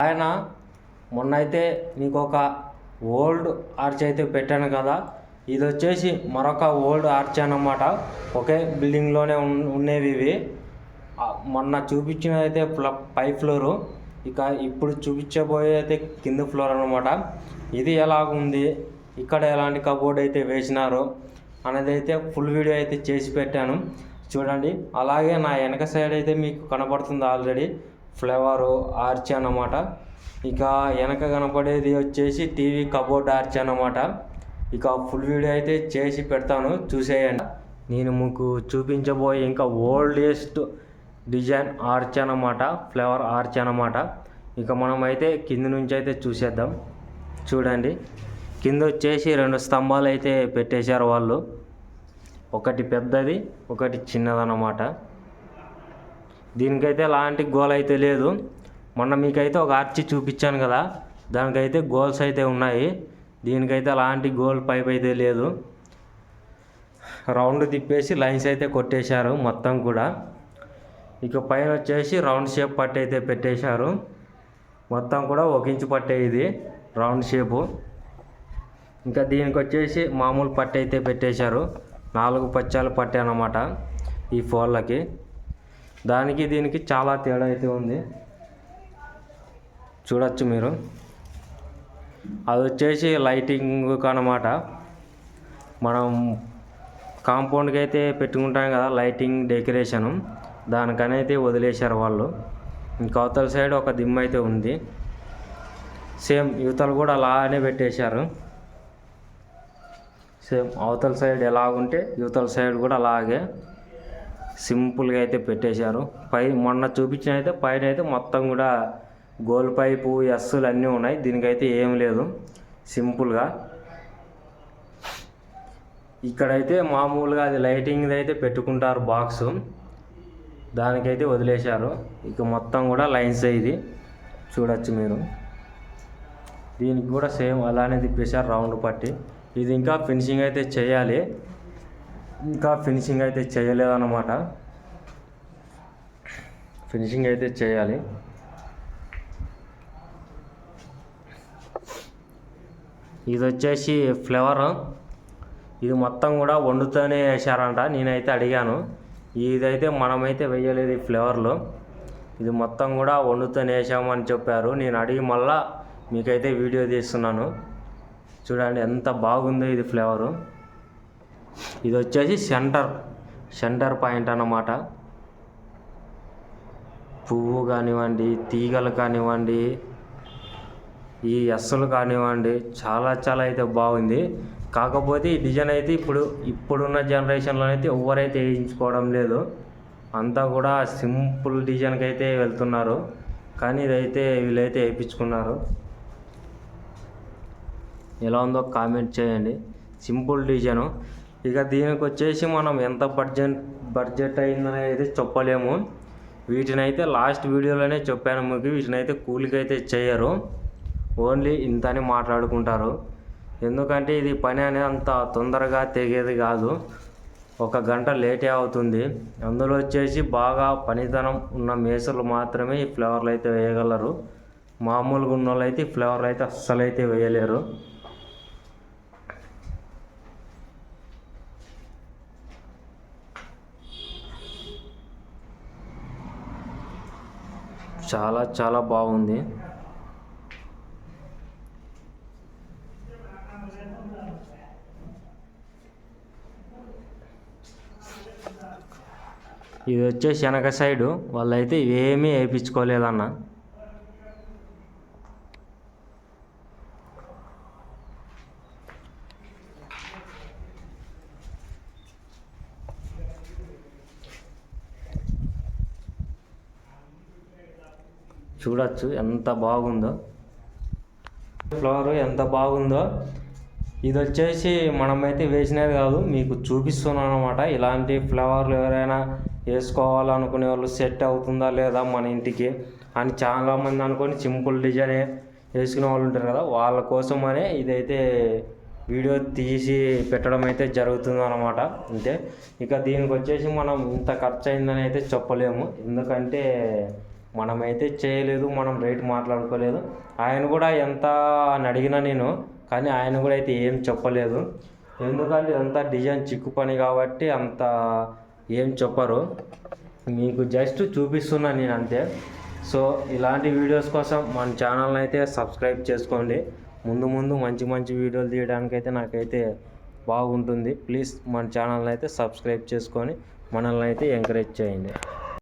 ఆయన మొన్న అయితే మీకు ఒక ఓల్డ్ ఆర్చ్ అయితే పెట్టాను కదా. ఇది వచ్చేసి మరొక ఓల్డ్ ఆర్చ్ అన్నమాట. ఒకే బిల్డింగ్లోనే ఉన్- ఉండేవి ఇవి. మొన్న చూపించినది అయితే పై ఫ్లోరు. ఇక ఇప్పుడు చూపించబోయే అయితే కింద ఫ్లోర్ అనమాట ఇది ఎలాగుంది? ఇక్కడ ఎలాంటి కబోర్డ్ అయితే వేసినారు? అనేది అయితే ఫుల్ వీడియో అయితే చేసి పెట్టాను. చూడండి. అలాగే నా వెనక సైడ్ అయితే మీకు కనబడుతుంది ఆల్రెడీ. ఫ్లేవరు ఆర్చ్ అన్నమాట. ఇక వెనక కనపడేది వచ్చేసి టీవీ కబోర్డ్ ఆర్చి అన్నమాట. ఇక ఫుల్ వీడియో అయితే చేసి పెడతాను చూసేయండి. నేను మీకు చూపించబోయే ఇంకా ఓల్డెస్ట్ డిజైన్ ఆర్చ్ అన్నమాట ఫ్లేవర్ ఆర్చ్ అన్నమాట. ఇక మనం అయితే కింద నుంచి అయితే చూసేద్దాం. చూడండి కింద వచ్చేసి రెండు స్తంభాలు అయితే పెట్టేశారు వాళ్ళు. ఒకటి పెద్దది ఒకటి చిన్నదన్నమాట. దీనికైతే ఎలాంటి గోల్ అయితే లేదు. మొన్న మీకైతే ఒక ఆర్చి చూపించాను కదా. దానికైతే గోల్స్ అయితే ఉన్నాయి. దీనికైతే అలాంటి గోల్ పైప్ అయితే లేదు. రౌండ్ తిప్పేసి లైన్స్ అయితే కొట్టేశారు మొత్తం కూడా. ఇక పైన వచ్చేసి రౌండ్ షేప్ పట్టు అయితే పెట్టేశారు. మొత్తం కూడా ఒక ఇంచు పట్టే ఇది రౌండ్ షేపు ఇంకా దీనికి వచ్చేసి మామూలు పట్టు అయితే పెట్టేశారు. నాలుగు పచ్చాలు పట్టే అన్నమాట ఈ ఫోన్లకి దానికి దీనికి చాలా తేడా అయితే ఉంది. చూడొచ్చు మీరు. అది వచ్చేసి లైటింగ్ అనమాట మనం కాంపౌండ్కి అయితే పెట్టుకుంటాం కదా లైటింగ్ డెకరేషను. దానికనైతే వదిలేశారు వాళ్ళు. ఇంకా అవతల సైడ్ ఒక దిమ్మ అయితే ఉంది. సేమ్ యువతలు కూడా అలానే పెట్టేశారు. సేమ్ అవతల సైడ్ ఎలా ఉంటే యువతల సైడ్ కూడా అలాగే. సింపుల్గా అయితే పెట్టేశారు. పై మొన్న చూపించిన అయితే పైన అయితే మొత్తం కూడా గోల్ పైపు ఎస్సులు అన్నీ ఉన్నాయి. దీనికైతే ఏం లేదు. సింపుల్గా. ఇక్కడైతే మామూలుగా అది లైటింగ్ అయితే పెట్టుకుంటారు బాక్స్. దానికైతే వదిలేశారు. ఇక మొత్తం కూడా లైన్స్ ఇది. చూడొచ్చు మీరు. దీనికి కూడా సేమ్ అలానే తిప్పేశారు రౌండ్ పట్టి. ఇది ఇంకా ఫినిషింగ్ అయితే చేయాలి. ఇంకా ఫినిషింగ్ అయితే చేయలేదన్నమాట. ఫినిషింగ్ అయితే చేయాలి. ఇది వచ్చేసి ఫ్లేవర్ ఇది మొత్తం కూడా వండుతూనే వేశారంట. నేనైతే అడిగాను. ఇదైతే మనమైతే వేయలేదు ఈ ఫ్లేవర్లో ఇది మొత్తం కూడా వండుతూనే వేసామని చెప్పారు. నేను అడిగి మళ్ళా మీకైతే వీడియో తీస్తున్నాను. చూడండి ఎంత బాగుందో ఇది ఫ్లేవరు ఇది వచ్చేసి సెంటర్ సెంటర్ పాయింట్ అన్నమాట. పువ్వు కానివ్వండి తీగలు కానివ్వండి ఈ ఎస్సులు కానివ్వండి చాలా చాలా అయితే బాగుంది. కాకపోతే ఈ డిజైన్ అయితే ఇప్పుడు ఇప్పుడున్న జనరేషన్లో అయితే ఎవరైతే వేయించుకోవడం లేదు. అంతా కూడా సింపుల్ డిజైన్కి అయితే వెళ్తున్నారు. కానీ ఇదైతే వీళ్ళైతే వేయించుకున్నారు. ఎలా ఉందో కామెంట్ చేయండి. Simple design. ఇక దీనికి వచ్చేసి మనం ఎంత బడ్జెట్ బడ్జెట్ అయిందనేది అయితే చెప్పలేము. వీటిని అయితే లాస్ట్ వీడియోలోనే చెప్పాను మీకు. వీటిని అయితే కూలికి అయితే చేయరు. ఓన్లీ ఇంత అని మాట్లాడుకుంటారు. ఎందుకంటే ఇది పని అనేది అంత తొందరగా తెగేది కాదు. ఒక గంట లేటే అవుతుంది. అందులో వచ్చేసి బాగా పనితనం ఉన్న మేసలు మాత్రమే ఈ ఫ్లేవర్లు అయితే వేయగలరు. మామూలుగా ఉన్న వాళ్ళు అయితే ఈ ఫ్లేవర్లు అయితే అస్సలు అయితే వేయలేరు. చాలా చాలా బాగుంది. ఇది వచ్చేసి వెనక సైడు. వాళ్ళైతే ఏమీ వేయించుకోలేదన్న. చూడొచ్చు ఎంత బాగుందో. ఫ్లవర్ ఎంత బాగుందో. ఇది వచ్చేసి మనమైతే వేసినది కాదు మీకు చూపిస్తున్నాను అనమాట ఇలాంటి ఫ్లవర్లు ఎవరైనా వేసుకోవాలనుకునే వాళ్ళు సెట్ అవుతుందా లేదా మన ఇంటికి అని చాలామంది అనుకొని సింపుల్ డిజైన్ వేసుకునే వాళ్ళు ఉంటారు కదా వాళ్ళ కోసమనే ఇదైతే వీడియో తీసి పెట్టడం అయితే జరుగుతుంది అనమాట అంతే. ఇక దీనికి వచ్చేసి మనం ఇంత ఖర్చు అయిందని అయితే చెప్పలేము. ఎందుకంటే మనమైతే చేయలేదు మనం రేట్ మాట్లాడుకోలేదు. ఆయన కూడా ఎంత అని అడిగినా నేను కానీ ఆయన కూడా అయితే ఏం చెప్పలేదు. ఎందుకంటే ఇదంతా డిజైన్ చిక్కు పని కాబట్టి అంత ఏం చెప్పరు. మీకు జస్ట్ చూపిస్తున్నా నేను అంతే. సో ఇలాంటి వీడియోస్ కోసం మన ఛానల్ని అయితే సబ్స్క్రైబ్ చేసుకోండి. ముందు ముందు మంచి మంచి వీడియోలు తీయడానికైతే నాకైతే బాగుంటుంది. ప్లీజ్ మన ఛానల్ని అయితే సబ్స్క్రైబ్ చేసుకొని మనల్ని అయితే ఎంకరేజ్ చేయండి.